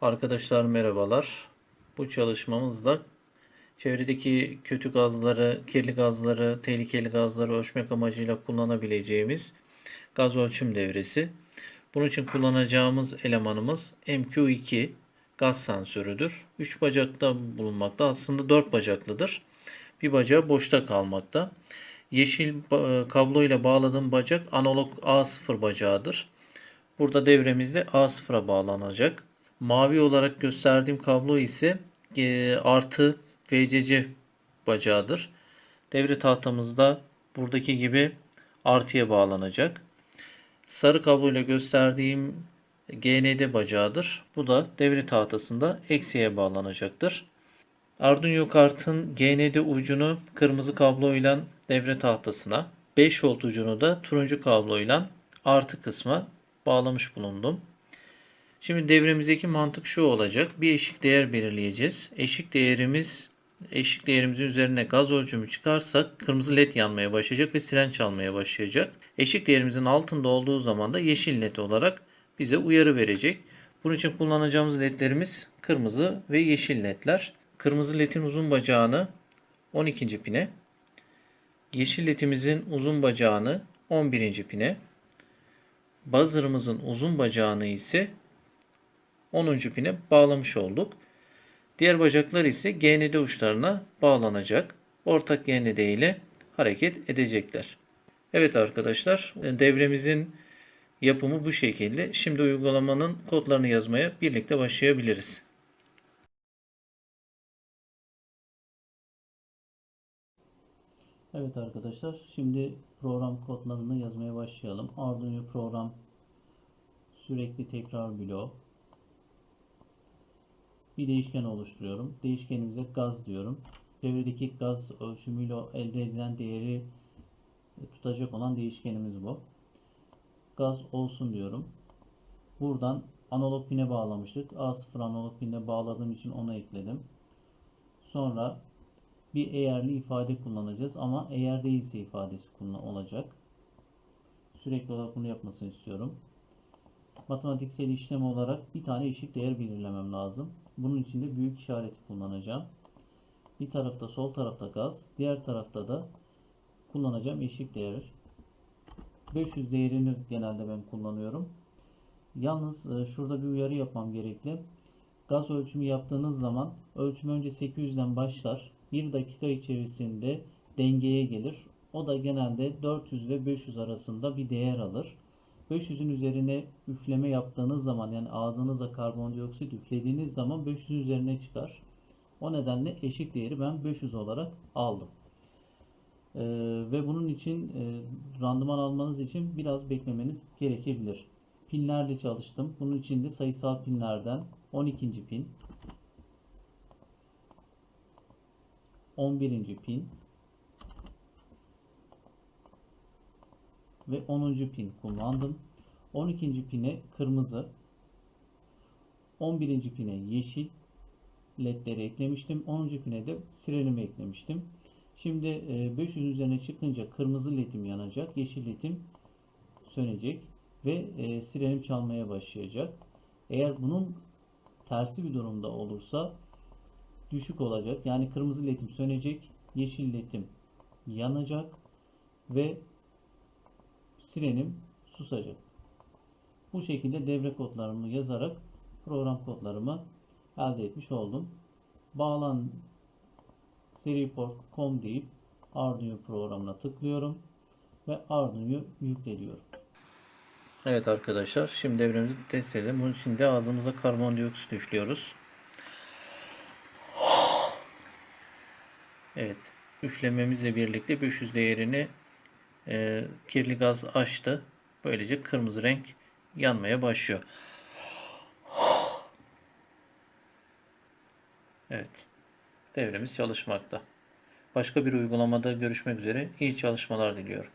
Arkadaşlar merhabalar. Bu çalışmamızda çevredeki kötü gazları, kirli gazları, tehlikeli gazları ölçmek amacıyla kullanabileceğimiz gaz ölçüm devresi. Bunun için kullanacağımız elemanımız MQ2 gaz sensörüdür. 3 bacakta bulunmakta. Aslında 4 bacaklıdır. Bir bacağı boşta kalmakta. Yeşil kablo ile bağladığım bacak analog A0 bacağıdır. Burada devremizde A0'a bağlanacak. Mavi olarak gösterdiğim kablo ise e, artı VCC bacağıdır. Devre tahtamızda buradaki gibi artıya bağlanacak. Sarı kablo ile gösterdiğim GND bacağıdır. Bu da devre tahtasında eksiye bağlanacaktır. Arduino kartın GND ucunu kırmızı kabloyla devre tahtasına, 5 volt ucunu da turuncu kabloyla artı kısma bağlamış bulundum. Şimdi devremizdeki mantık şu olacak. Bir eşik değer belirleyeceğiz. Eşik değerimiz eşik değerimizin üzerine gaz ölçümü çıkarsak kırmızı led yanmaya başlayacak ve siren çalmaya başlayacak. Eşik değerimizin altında olduğu zaman da yeşil led olarak bize uyarı verecek. Bunun için kullanacağımız ledlerimiz kırmızı ve yeşil ledler. Kırmızı ledin uzun bacağını 12. pine, yeşil ledimizin uzun bacağını 11. pine, buzzer'ımızın uzun bacağını ise 10. pine bağlamış olduk. Diğer bacaklar ise GND uçlarına bağlanacak. Ortak GND ile hareket edecekler. Evet arkadaşlar devremizin yapımı bu şekilde. Şimdi uygulamanın kodlarını yazmaya birlikte başlayabiliriz. Evet arkadaşlar şimdi program kodlarını yazmaya başlayalım. Arduino program sürekli tekrar bloğu bir değişken oluşturuyorum. Değişkenimize gaz diyorum. Çevredeki gaz ölçümüyle elde edilen değeri tutacak olan değişkenimiz bu. Gaz olsun diyorum. Buradan analog pine bağlamıştık. A0 analog pine bağladığım için onu ekledim. Sonra bir eğerli ifade kullanacağız ama eğer değilse ifadesi olacak. Sürekli olarak bunu yapmasını istiyorum. Matematiksel işlem olarak bir tane eşik değer belirlemem lazım. Bunun için de büyük işareti kullanacağım. Bir tarafta sol tarafta gaz, diğer tarafta da kullanacağım eşik değer. 500 değerini genelde ben kullanıyorum. Yalnız e, şurada bir uyarı yapmam gerekli. Gaz ölçümü yaptığınız zaman ölçüm önce 800'den başlar. 1 dakika içerisinde dengeye gelir. O da genelde 400 ve 500 arasında bir değer alır. 500'ün üzerine üfleme yaptığınız zaman yani ağzınıza karbondioksit üflediğiniz zaman 500'ün üzerine çıkar. O nedenle eşik değeri ben 500 olarak aldım. Ee, ve bunun için e, randıman almanız için biraz beklemeniz gerekebilir. Pinlerle çalıştım. Bunun için de sayısal pinlerden 12. pin, 11. pin ve 10. pin kullandım. 12. pine kırmızı, 11. pine yeşil ledleri eklemiştim. 10. pine de sirenimi eklemiştim. Şimdi 500 üzerine çıkınca kırmızı ledim yanacak, yeşil ledim sönecek ve e, sirenim çalmaya başlayacak. Eğer bunun tersi bir durumda olursa düşük olacak. Yani kırmızı ledim sönecek, yeşil ledim yanacak ve sirenim susacak. Bu şekilde devre kodlarımı yazarak program kodlarımı elde etmiş oldum. Bağlan seriport.com deyip Arduino programına tıklıyorum ve Arduino'yu yükleniyorum. Evet arkadaşlar şimdi devremizi test edelim. Bunun için de ağzımıza karbondioksit üflüyoruz. Evet üflememizle birlikte 500 değerini e, kirli gaz açtı. Böylece kırmızı renk yanmaya başlıyor. Evet. Devremiz çalışmakta. Başka bir uygulamada görüşmek üzere. İyi çalışmalar diliyorum.